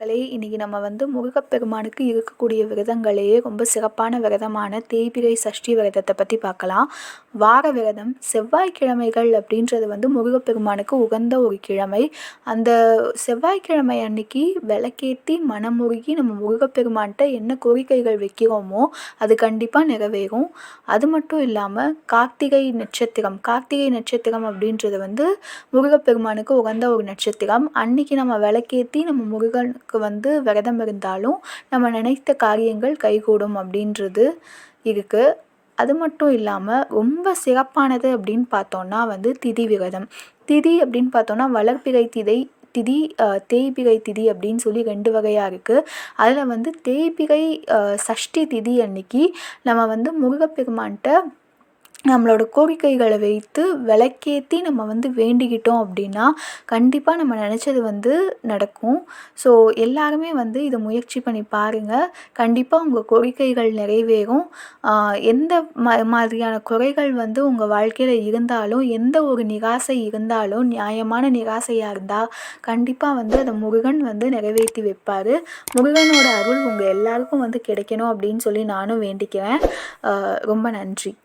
மக்களே இன்றைக்கி நம்ம வந்து முருகப்பெருமானுக்கு இருக்கக்கூடிய விரதங்களையே ரொம்ப சிறப்பான விரதமான தேய்பிரை சஷ்டி விரதத்தை பற்றி பார்க்கலாம். வார விரதம் செவ்வாய்க்கிழமைகள் அப்படின்றது வந்து முருகப்பெருமானுக்கு உகந்த ஒரு கிழமை. அந்த செவ்வாய்க்கிழமை அன்னைக்கு விளக்கேற்றி மனமுருகி நம்ம முருகப்பெருமான்கிட்ட என்ன கோரிக்கைகள் வைக்கிறோமோ அது கண்டிப்பாக நிறைவேறும். அது மட்டும் இல்லாமல் கார்த்திகை நட்சத்திரம் கார்த்திகை நட்சத்திரம் அப்படின்றது வந்து முருகப்பெருமானுக்கு உகந்த ஒரு நட்சத்திரம். அன்னைக்கு நம்ம விளக்கேற்றி நம்ம முருகன் நமக்கு வந்து விரதம் இருந்தாலும் நம்ம நினைத்த காரியங்கள் கைகூடும் அப்படின்றது இருக்குது அது மட்டும் இல்லாமல் ரொம்ப சிறப்பானது அப்படின்னு பார்த்தோன்னா வந்து திதி விரதம். திதி அப்படின்னு பார்த்தோன்னா வளர்பிறை திதை திதி தேய்பிகை திதி அப்படின்னு சொல்லி ரெண்டு வகையாக இருக்குது அதில் வந்து தேய்பிகை சஷ்டி திதி அன்னைக்கு நம்ம வந்து முருகப்பெருமான்கிட்ட நம்மளோட கோரிக்கைகளை வைத்து விளக்கேத்தி நம்ம வந்து வேண்டிக்கிட்டோம் அப்படின்னா கண்டிப்பாக நம்ம நினச்சது வந்து நடக்கும். ஸோ எல்லாருமே வந்து இதை முயற்சி பண்ணி பாருங்கள் கண்டிப்பாக உங்கள் கோரிக்கைகள் நிறைவேறும். எந்த ம மாதிரியான குறைகள் வந்து உங்கள் வாழ்க்கையில் இருந்தாலும் எந்த ஒரு நிராசை இருந்தாலும் நியாயமான நிராசையாக இருந்தால் கண்டிப்பாக வந்து அதை முருகன் வந்து நிறைவேற்றி வைப்பார். முருகனோட அருள் உங்கள் எல்லாருக்கும் வந்து கிடைக்கணும் அப்படின்னு சொல்லி நானும் வேண்டிக்கிறேன். ரொம்ப நன்றி.